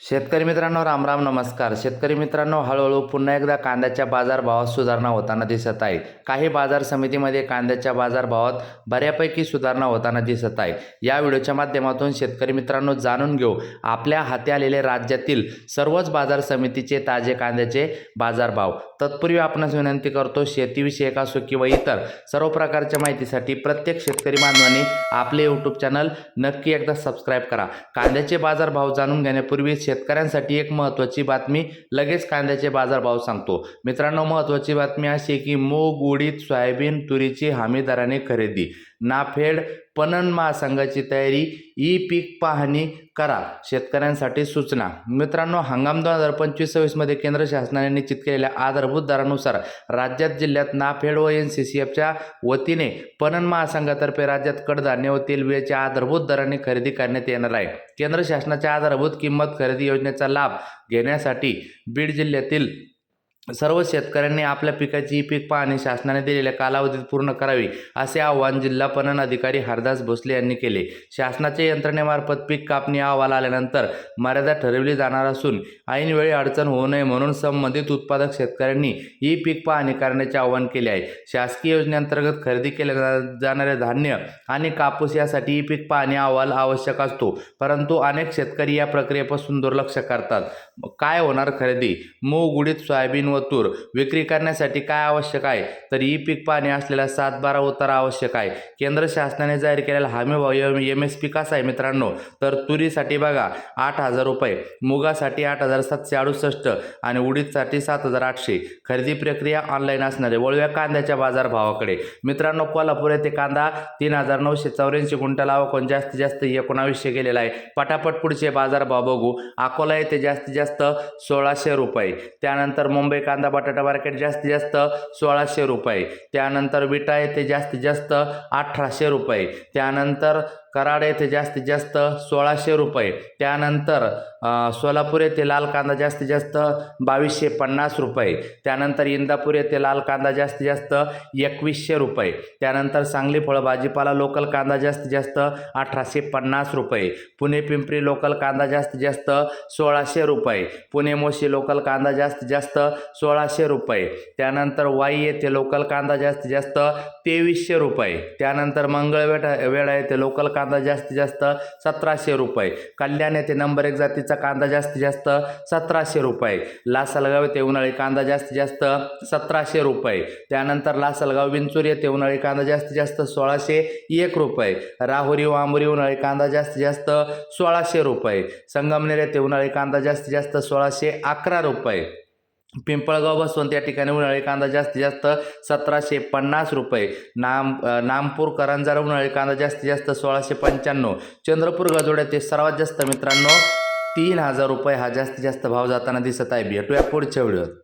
शेतकरी मित्रांनो राम राम नमस्कार. शेतकरी मित्रांनो हळूहळू पुन्हा एकदा कांद्याच्या बाजारभावात सुधारणा होताना दिसत आहे काही बाजार समितीमध्ये कांद्याच्या बाजारभावात बऱ्यापैकी सुधारणा होताना दिसत आहे या व्हिडिओच्या माध्यमातून शेतकरी मित्रांनो जाणून घेऊ. आपल्या हाती आलेले राज्यातील सर्वच बाजार समितीचे ताजे कांद्याचे बाजारभाव. तत्पूर्वी आपणास विनंती करतो शेतीविषयक असो किंवा इतर सर्व प्रकारच्या माहितीसाठी प्रत्येक शेतकरी बांधवांनी आपले यूट्यूब चॅनल नक्की एकदा सबस्क्राईब करा. कांद्याचे बाजारभाव जाणून घेण्यापूर्वी शेतकऱ्यांसाठी एक महत्त्वाची बातमी लगेच कांद्याचे बाजारभाव सांगतो. मित्रांनो महत्त्वाची बातमी अशी की मूग उडीद सोयाबीन तुरीची हमी दराने खरेदी. नाफेड पणन महासंघाची तयारी ई पीक पाहणी करा शेतकऱ्यांसाठी सूचना. मित्रांनो हंगाम दोन हजार पंचवीस सव्वीसमध्ये केंद्र शासनाने निश्चित केलेल्या आधारभूत दरानुसार राज्यात जिल्ह्यात नाफेड व एन सी सी एफच्या वतीने पणन महासंघातर्फे राज्यात कडधान्य व तेलबियाच्या आधारभूत दराने खरेदी करण्यात येणार आहे. केंद्र शासनाच्या आधारभूत किंमत खरेदी योजनेचा लाभ घेण्यासाठी बीड जिल्ह्यातील सर्व शेतकऱ्यांनी आपल्या पिकाची पीक पाहणी शासनाने दिलेल्या कालावधीत पूर्ण करावी असे आवाहन जिल्हा पणन अधिकारी हरदास भोसले यांनी केले. शासनाच्या यंत्रणेमार्फत पीक कापणी अहवाल आल्यानंतर मर्यादा ठरवली जाणार असून ऐनवेळी अडचण होऊ नये म्हणून संबंधित उत्पादक शेतकऱ्यांनी ई पीक पाहणी करण्याचे आवाहन केले आहे. शासकीय योजनेअंतर्गत खरेदी केल्या जाणारे धान्य आणि कापूस यासाठी ई पीक पाहणी अहवाल आवश्यक असतो परंतु अनेक शेतकरी या प्रक्रियेपासून दुर्लक्ष करतात. काय होणार खरेदी? मूग उडीद सोयाबीन व तूर. विक्री करण्यासाठी काय आवश्यक आहे? तर ई पीक पाणी असलेला सात बारा उतारा आवश्यक आहे. केंद्र शासनाने जाहीर केलेला हमी भाव एम एस पी कसा आहे मित्रांनो? तर तुरीसाठी बघा आठ हजार रुपये मुगासाठी आठ हजार सातशे अडुसष्ट आणि उडीदसाठी सात हजार आठशे. खरेदी प्रक्रिया ऑनलाईन असणारे वळव्या कांद्याच्या बाजारभावाकडे. मित्रांनो कोल्हापूर येथे कांदा तीन हजार नऊशे चौऱ्याऐंशी क्विंटल आवकून जास्तीत जास्त एकोणावीसशे गेलेला आहे. पटापट पुढचे बाजारभाव बघू. अकोला येथे जास्तीत जास्त सोळाशे रुपये. त्यानंतर मुंबई कांदा बटाटा मार्केट जास्तीत जास्त सोळाशे रुपये. त्यानंतर विटा येथे जास्तीत जास्त अठराशे रुपये. त्यानंतर कराड येथे जास्तीत जास्त सोळाशे रुपये. त्यानंतर सोलापूर येथे लाल कांदा जास्तीत जास्त बावीसशे पन्नास रुपये. त्यानंतर इंदापूर येथे लाल कांदा जास्तीत जास्त एकवीसशे रुपये. त्यानंतर सांगली फळं भाजीपाला लोकल कांदा जास्तीत जास्त अठराशे पन्नास रुपये. पुणे पिंपरी लोकल कांदा जास्तीत जास्त सोळाशे रुपये. पुणे मोशी लोकल कांदा जास्तीत जास्त सोळाशे रुपये. त्यानंतर वाई येथे लोकल कांदा जास्तीत जास्त तेवीसशे रुपये. त्यानंतर मंगळवेढा वेळा येथे लोकल कांदा जास्तीत जास्त सतराशे रुपये. कल्याण येथे नंबर एक जातीचा कांदा जास्तीत जास्त सतराशे रुपये. लासलगाव येथे उन्हाळी कांदा जास्तीत जास्त सतराशे रुपये. त्यानंतर लासलगाव विंचूर येथे उन्हाळी कांदा जास्तीत जास्त सोळाशे एक रुपये. राहुरी वांबुरी उन्हाळी कांदा जास्तीत जास्त सोळाशे रुपये. संगमनेर येथे उन्हाळी कांदा जास्तीत जास्त सोळाशे अकरा रुपये. पिंपळगाव बसवंत या ठिकाणी उन्हाळी कांदा जास्तीत जास्त सतराशे पन्नास रुपये. नाम नामपूर करंजारा उन्हाळी कांदा जास्तीत जास्त सोळाशे पंच्याण्णव. चंद्रपूर गजोड्यातील ते सर्वात जास्त मित्रांनो तीन हजार रुपये हा जास्तीत जास्त भाव जाताना दिसत आहे. भेटूया पुढच्या व्हिडिओत.